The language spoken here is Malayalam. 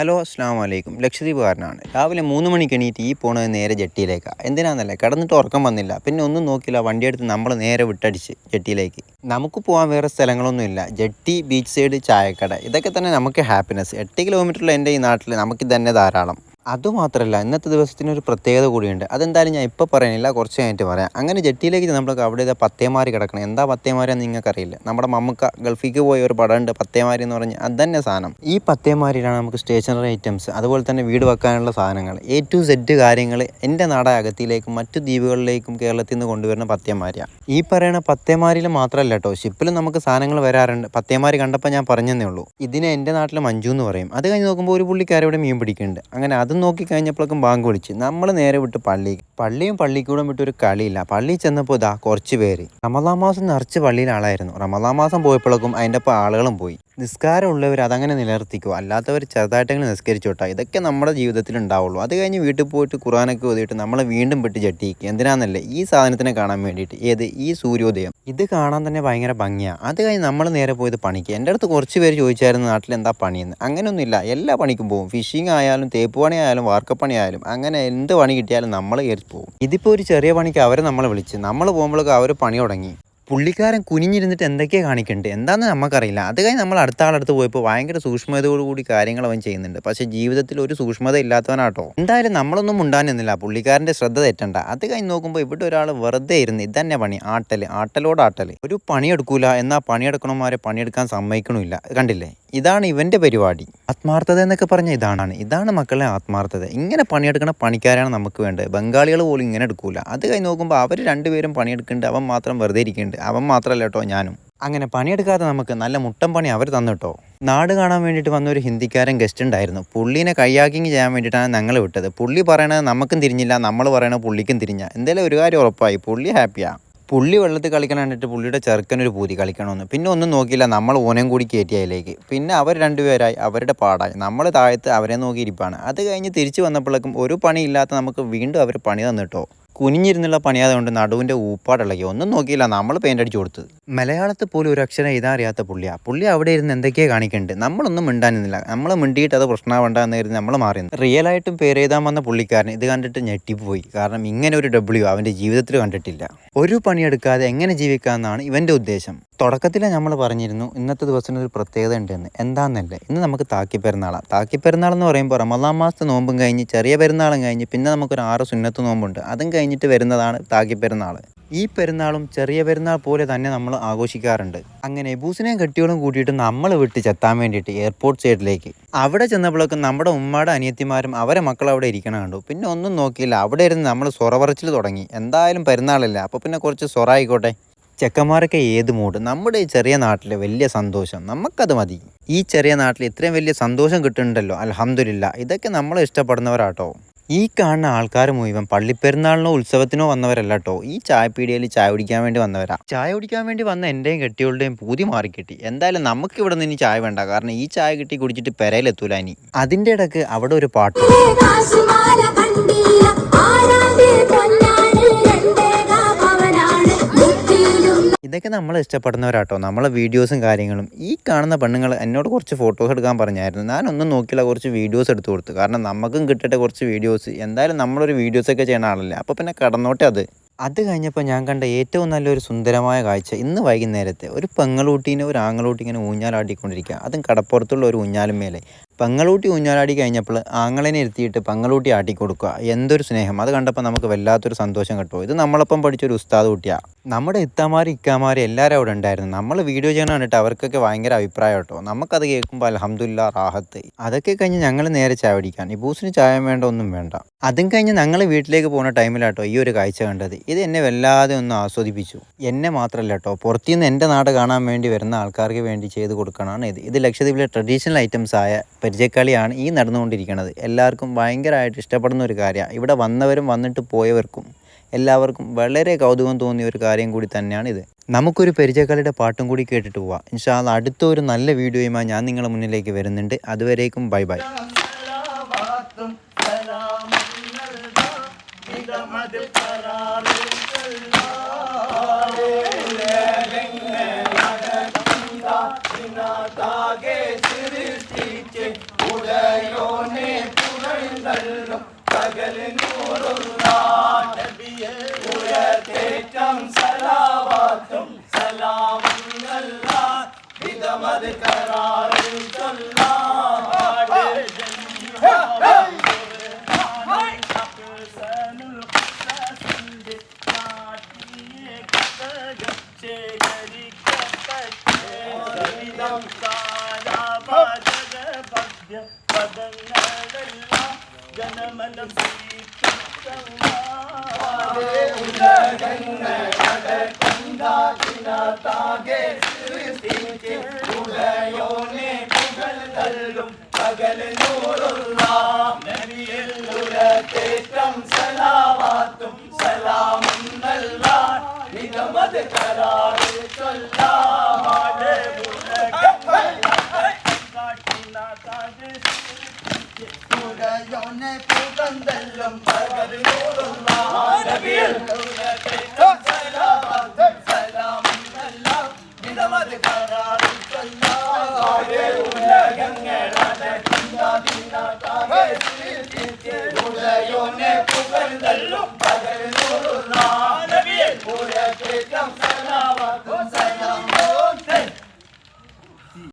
ഹലോ അസ്സാം വലൈക്കും ലക്ഷദ്വീപ് കാരനാണ് രാവിലെ മൂന്ന് മണിക്ക് എണീറ്റ് ഈ പോണത് നേരെ ജെട്ടിയിലേക്കാണ് എന്തിനാന്നല്ലേ കിടന്നിട്ട് ഉറക്കം വന്നില്ല. പിന്നെ ഒന്നും നോക്കില്ല വണ്ടിയെടുത്ത് നമ്മൾ നേരെ വിട്ടടിച്ച് ജെട്ടിയിലേക്ക്. നമുക്ക് പോകാൻ വേറെ സ്ഥലങ്ങളൊന്നും ഇല്ല. ജെട്ടി ബീച്ച് സൈഡ് ചായക്കട. ഇതൊക്കെ തന്നെ നമുക്ക് ഹാപ്പിനെസ് എട്ട് കിലോമീറ്ററുള്ള എന്റെ ഈ നാട്ടിൽ നമുക്ക് തന്നെ ധാരാളം. അതുമാത്രമല്ല ഇന്നത്തെ ദിവസത്തിന് ഒരു പ്രത്യേകത കൂടിയുണ്ട്. അതെന്തായാലും ഞാൻ ഇപ്പോൾ പറയുന്നില്ല കുറച്ച് കഴിഞ്ഞിട്ട് പറയാം. അങ്ങനെ ജെട്ടിയിലേക്ക് നമ്മൾ അവിടെ ഇതാ പത്തേമാരി കിടക്കണം. എന്താ പത്തേമാരി എന്ന് നിങ്ങൾക്കറിയില്ല. നമ്മുടെ മമ്മക്ക ഗൾഫിക്ക് പോയ ഒരു പടമുണ്ട് പത്തേമാരി എന്ന് പറഞ്ഞ് അത് തന്നെ സാധനം. ഈ പത്തേമാരിയിലാണ് നമുക്ക് സ്റ്റേഷനറി ഐറ്റംസ് അതുപോലെ തന്നെ വീട് വെക്കാനുള്ള സാധനങ്ങൾ. എ ടു സെഡ് കാര്യങ്ങൾ എന്റെ നാടായ അകത്തിയിലേക്കും മറ്റു ദ്വീപുകളിലേക്കും കേരളത്തിൽ നിന്ന് കൊണ്ടുവരുന്ന പത്തേമാരിയാണ് ഈ പറയുന്ന പത്തേമാരിയിൽ മാത്രമല്ല കേട്ടോ ഷിപ്പിലും നമുക്ക് സാധനങ്ങൾ വരാറുണ്ട്. പത്തേമാരി കണ്ടപ്പോൾ ഞാൻ പറഞ്ഞതേ ഉള്ളൂ. ഇതിനെ എന്റെ നാട്ടിൽ മഞ്ജു എന്ന് പറയും. അത് കഴിഞ്ഞ് നോക്കുമ്പോൾ ഒരു പുള്ളിക്കാരെ ഇവിടെ മീൻ പിടിക്കുന്നുണ്ട്. അങ്ങനെ അതും നോക്കി കഴിഞ്ഞപ്പോഴേക്കും ബാങ്ക് വിളിച്ച് നമ്മൾ നേരെ വിട്ട് പള്ളി പള്ളിയും പള്ളിക്കൂടും വിട്ട് ഒരു കളിയില്ല. പള്ളിയിൽ ചെന്നപ്പോൾ ഇതാ കുറച്ച് പേര്. റമദാ മാസം നിറച്ച് പള്ളിയിൽ ആളായിരുന്നു. റമദാ മാസം പോയപ്പോഴേക്കും അതിന്റെ ഒപ്പം ആളുകളും പോയി. നിസ്കാരമുള്ളവർ അതങ്ങനെ നിലനിർത്തിക്കോ? അല്ലാത്തവർ ചെറുതായിട്ടെങ്കിലും നിസ്കരിച്ചോട്ടാ? ഇതൊക്കെ നമ്മുടെ ജീവിതത്തിൽ ഉണ്ടാവുള്ളൂ. അത് കഴിഞ്ഞ് വീട്ടിൽ പോയിട്ട് ഖുറാനൊക്കെ ഓതിയിട്ട് നമ്മൾ വീണ്ടും വിട്ട് ജട്ടിക്ക് എന്തിനാണെന്നല്ലേ ഈ സാധനത്തിനെ കാണാൻ വേണ്ടിയിട്ട്. ഏത്? ഈ സൂര്യോദയം. ഇത് കാണാൻ തന്നെ ഭയങ്കര ഭംഗിയാണ് അത് കഴിഞ്ഞ് നമ്മൾ നേരെ പോയത് പണിക്ക്. എന്റെ അടുത്ത് കുറച്ച് പേര് ചോദിച്ചായിരുന്നു നാട്ടിൽ എന്താ പണിയെന്ന്? അങ്ങനെയൊന്നുമില്ല. എല്ലാ പണിക്കും പോകും. ഫിഷിംഗ് ആയാലും തേപ്പ് പണി ആയാലും വർക്ക് ആയാലും അങ്ങനെ എന്ത് പണി കിട്ടിയാലും നമ്മൾ കയറി പോകും ഇതിപ്പോൾ ഒരു ചെറിയ പണിക്ക് അവരെ നമ്മളെ വിളിച്ച്. നമ്മൾ പോകുമ്പോഴൊക്കെ അവർ പണി തുടങ്ങി. പുള്ളിക്കാരൻ കുനിഞ്ഞിരുന്നിട്ട് എന്തൊക്കെയാണ് കാണിക്കുന്നുണ്ട് എന്താണെന്ന് നമുക്കറിയില്ല അത് കഴിഞ്ഞ് നമ്മൾ അടുത്ത ആളടുത്ത് പോയപ്പോൾ ഭയങ്കര സൂക്ഷ്മതയോടുകൂടി കാര്യങ്ങൾ അവൻ ചെയ്യുന്നുണ്ട്. പക്ഷേ ജീവിതത്തിൽ ഒരു സൂക്ഷ്മത ഇല്ലാത്തവനാട്ടോ. എന്തായാലും നമ്മളൊന്നും ഉണ്ടാകുന്നില്ല പുള്ളിക്കാരന്റെ ശ്രദ്ധ തെറ്റണ്ട. അത് കഴിഞ്ഞ് നോക്കുമ്പോൾ ഇവിടെ ഒരാൾ വെറുതെ ഇരുന്ന് ഇതന്നെ പണി. ആട്ടൽ ആട്ടലോട് ആട്ടൽ ഒരു പണിയെടുക്കൂല എന്നാൽ പണിയെടുക്കണമാരെ പണിയെടുക്കാൻ സമ്മതിക്കണമില്ല. കണ്ടില്ലേ? ഇതാണ് ഇവന്റെ പരിപാടി. ആത്മാർത്ഥത എന്നൊക്കെ പറഞ്ഞ ഇതാണ് ഇതാണ് മക്കളെ ആത്മാർത്ഥത. ഇങ്ങനെ പണിയെടുക്കുന്ന പണിക്കാരാണ് നമുക്ക് വേണ്ടത്. ബംഗാളികൾ പോലും ഇങ്ങനെ എടുക്കൂല. അത് കഴിഞ്ഞ് നോക്കുമ്പോൾ അവർ രണ്ടുപേരും പണിയെടുക്കുന്നുണ്ട്. അവൻ മാത്രം വെറുതെ ഇരിക്കുന്നുണ്ട്. അവൻ മാത്രമല്ല കേട്ടോ ഞാനും. അങ്ങനെ പണിയെടുക്കാതെ നമുക്ക് നല്ല മുട്ടൻ പണി അവർ തന്നിട്ടോ നാട് കാണാൻ വേണ്ടിയിട്ട് വന്ന ഒരു ഹിന്ദിക്കാരൻ ഗസ്റ്റ് ഉണ്ടായിരുന്നു. പുള്ളീനെ കൈയാക്കിങ് ചെയ്യാൻ വേണ്ടിയിട്ടാണ് ഞങ്ങൾ വിട്ടത്. പുള്ളി പറയണത് നമുക്കും തിരിഞ്ഞില്ല നമ്മൾ പറയണത് പുള്ളിക്കും തിരിഞ്ഞ. എന്തായാലും ഒരു കാര്യം ഉറപ്പായി പുള്ളി ഹാപ്പിയാണ് പുള്ളി വെള്ളത്തിൽ കളിക്കാൻ കണ്ടിട്ട് പുള്ളിയുടെ ചെറുക്കനൊരു പൂതി കളിക്കണമെന്ന്. പിന്നെ ഒന്നും നോക്കിയില്ല നമ്മൾ ഓനം കൂടി കയറ്റി അതിലേക്ക്. പിന്നെ അവർ രണ്ടുപേരായി അവരുടെ പാടായി. നമ്മൾ താഴത്ത് അവരെ നോക്കിയിരിപ്പാണ്. അത് കഴിഞ്ഞ് തിരിച്ചു വന്നപ്പോഴേക്കും ഒരു പണിയില്ലാത്ത നമുക്ക് വീണ്ടും അവർ പണി തന്നിട്ടോ കുനിഞ്ഞിരുന്നുള്ള പണിയാതെ കൊണ്ട് നടുവിന്റെ ഊപ്പാടിളകി. ഒന്നും നോക്കിയില്ല. നമ്മൾ പെയിന്റ് അടിച്ചു കൊടുത്തത് മലയാളത്തിൽ പോലും ഒരു അക്ഷരം എഴുതാൻ അറിയാത്ത പുള്ളിയാ. പുള്ളി അവിടെ ഇരുന്ന് എന്തൊക്കെയാണ് കാണിക്കുന്നുണ്ട്. നമ്മളൊന്നും മിണ്ടാനില്ല നമ്മൾ മിണ്ടിയിട്ട് അത് പ്രശ്നമാവണ്ട എന്ന് കരുതി നമ്മൾ മാറി റിയൽ ആയിട്ടും പേരെഴുതാൻ വന്ന പുള്ളിക്കാരൻ ഇത് കണ്ടിട്ട് ഞെട്ടിപ്പോയി കാരണം ഇങ്ങനെ ഒരു ഡബ്ല്യു അവന്റെ ജീവിതത്തിൽ കണ്ടിട്ടില്ല. ഒരു പണിയെടുക്കാതെ എങ്ങനെ ജീവിക്കാമെന്നാണ് ഇവന്റെ ഉദ്ദേശം. തുടക്കത്തിൽ നമ്മൾ പറഞ്ഞിരുന്നു ഇന്നത്തെ ദിവസത്തിന് ഒരു പ്രത്യേകത ഉണ്ടെന്ന്. എന്താണെന്നല്ലേ ഇന്ന് നമുക്ക് താക്കി പെരുന്നാളാണ് താക്കി പെരുന്നാൾ എന്ന് പറയുമ്പോൾ റമദാം മാസത്തെ നോമ്പും കഴിഞ്ഞ് ചെറിയ പെരുന്നാളും കഴിഞ്ഞ് പിന്നെ നമുക്കൊരു ആറ് സുന്നത്ത് നോമ്പുണ്ട്. അതും കഴിഞ്ഞിട്ട് വരുന്നതാണ് താക്കി പെരുന്നാൾ ഈ പെരുന്നാളും ചെറിയ പെരുന്നാൾ പോലെ തന്നെ നമ്മൾ ആഘോഷിക്കാറുണ്ട്. അങ്ങനെ ബൂസിനെയും കെട്ടിയോളും കൂട്ടിയിട്ട് നമ്മൾ വിട്ട് ചെത്താൻ വേണ്ടിയിട്ട് എയർപോർട്ട് സൈഡിലേക്ക്. അവിടെ ചെന്നപ്പോഴേക്കും നമ്മുടെ ഉമ്മയുടെ അനിയത്തിമാരും അവരെ മക്കൾ അവിടെ ഇരിക്കണ കണ്ടു. പിന്നെ ഒന്നും നോക്കിയില്ല. അവിടെ ഇരുന്ന് നമ്മൾ സൊറവറച്ചിൽ തുടങ്ങി. എന്തായാലും പെരുന്നാളല്ല. അപ്പോൾ പിന്നെ കുറച്ച് സൊറ ആയിക്കോട്ടെ. ചെക്കന്മാരൊക്കെ ഏത് മൂഡ് നമ്മുടെ ഈ ചെറിയ നാട്ടിലെ വലിയ സന്തോഷം. നമുക്കത് മതി. ഈ ചെറിയ നാട്ടിൽ ഇത്രയും വലിയ സന്തോഷം കിട്ടുന്നുണ്ടല്ലോ. അലഹമില്ല ഇതൊക്കെ നമ്മൾ ഇഷ്ടപ്പെടുന്നവരാട്ടോ. ഈ കാണുന്ന ആൾക്കാർ മുഴുവൻ പള്ളിപ്പെരുന്നാളിനോ ഉത്സവത്തിനോ വന്നവരല്ല കേട്ടോ ഈ ചായപ്പീടിയയിൽ ചായ കുടിക്കാൻ വേണ്ടി വന്നവരാ. ചായ കുടിക്കാൻ വേണ്ടി വന്ന എന്റെയും കെട്ടികളുടെയും പൂതി മാറിക്കിട്ടി. എന്തായാലും നമുക്ക് ഇവിടെ നിന്ന് ചായ വേണ്ട. കാരണം ഈ ചായ കിട്ടി കുടിച്ചിട്ട് പെരയിലെത്തൂല ഇനി. അതിന്റെ ഇടയ്ക്ക് അവിടെ ഒരു പാട്ട്. ഇതൊക്കെ നമ്മൾ ഇഷ്ടപ്പെടുന്നവരാട്ടോ. നമ്മളെ വീഡിയോസും കാര്യങ്ങളും. ഈ കാണുന്ന പെണ്ണുങ്ങൾ എന്നോട് കുറച്ച് ഫോട്ടോസ് എടുക്കാൻ പറഞ്ഞായിരുന്നു. ഞാനൊന്നും നോക്കിയില്ല കുറച്ച് വീഡിയോസ് എടുത്ത് കൊടുത്തു. കാരണം നമുക്കും കിട്ടട്ടെ കുറച്ച് വീഡിയോസ് എന്തായാലും നമ്മളൊരു വീഡിയോസൊക്കെ ചെയ്യണ ആളല്ലേ. അപ്പോൾ പിന്നെ കടന്നോട്ടെ അത്. അത് കഴിഞ്ഞപ്പോൾ ഞാൻ കണ്ട ഏറ്റവും നല്ലൊരു സുന്ദരമായ കാഴ്ച ഇന്ന് വൈകുന്നേരത്തെ ഒരു പെങ്ങളൂട്ടീനെ ഒരു ആങ്ങളൂട്ടി ഇങ്ങനെ ഊഞ്ഞാലാടിക്കൊണ്ടിരിക്കുക അതും കടപ്പുറത്തുള്ള ഒരു ഊഞ്ഞാലും മേലെ. പെങ്ങളൂട്ടി ഊഞ്ഞാലാടി കഴിഞ്ഞപ്പോൾ ആങ്ങളനെ ഇരുത്തിയിട്ട് ആട്ടി കൊടുക്കുക. എന്തൊരു സ്നേഹം. അത് കണ്ടപ്പോൾ നമുക്ക് വല്ലാത്തൊരു സന്തോഷം കിട്ടുമോ ഇത് നമ്മളൊപ്പം പഠിച്ചൊരു ഉസ്താദ് കുട്ടിയാണ് നമ്മുടെ ഇത്താമാരും ഇക്കാമാർ എല്ലാവരും അവിടെ ഉണ്ടായിരുന്നു. നമ്മൾ വീഡിയോ ചെയ്യണം കണ്ടിട്ട് അവർക്കൊക്കെ ഭയങ്കര അഭിപ്രായം കേട്ടോ. നമുക്കത് കേൾക്കുമ്പോൾ അലഹമുല്ല റാഹത്ത്. അതൊക്കെ കഴിഞ്ഞ് ഞങ്ങൾ നേരെ ചായ പിടിക്കാൻ ഇബൂസിന് ചായ വേണ്ട ഒന്നും വേണ്ട. അതും കഴിഞ്ഞ് ഞങ്ങൾ വീട്ടിലേക്ക് പോകുന്ന ടൈമിലാട്ടോ ഈ ഒരു കാഴ്ച കണ്ടത്. ഇത് എന്നെ വല്ലാതെ ഒന്ന് ആസ്വദിപ്പിച്ചു. എന്നെ മാത്രമല്ല കേട്ടോ. പുറത്തുനിന്ന് എന്റെ നാട് കാണാൻ വേണ്ടി വരുന്ന ആൾക്കാർക്ക് വേണ്ടി ചെയ്ത് കൊടുക്കണമാണ് ഇത്. ഇത് ലക്ഷദ്വീപിലെ ട്രഡീഷണൽ ഐറ്റംസ് ആയ പരിചയക്കളിയാണ് ഈ നടന്നുകൊണ്ടിരിക്കുന്നത് എല്ലാവർക്കും ഭയങ്കരമായിട്ട് ഇഷ്ടപ്പെടുന്ന ഒരു കാര്യമാണ് ഇവിടെ വന്നവരും വന്നിട്ട് പോയവർക്കും എല്ലാവർക്കും വളരെ കൗതുകം തോന്നിയ ഒരു കാര്യം കൂടി തന്നെയാണ് ഇത് നമുക്കൊരു പരിചയക്കളിയുടെ പാട്ടും കൂടി കേട്ടിട്ട് പോവാം ഇൻഷാൽ അടുത്ത ഒരു നല്ല വീഡിയോയുമായി ഞാൻ നിങ്ങളുടെ മുന്നിലേക്ക് വരുന്നുണ്ട് അതുവരേക്കും ബൈ ബൈ സലാവാത്തും പുകഴ്ന്നള്ളും പകലിനൂറുള്ള നബിയെ ഉയർത്തേറ്റം സലാവാത്തും സലാമുന്നല്ല വിധമത് കരാറിൽ ചൊല്ലാട് പദങ്ങളെല്ലാം ജനമനം ഉടയോനെ പുകഴ്ന്നള്ളും പകലിനൂറുള്ള നബിയിൽ ഉലത്തേറ്റം സലാവാത്തും സലാമും നൽകാൻ നിഗമത് കരാറിൽ ചൊല്ലാമാട് Johnny പൂക്കന്തല്ലും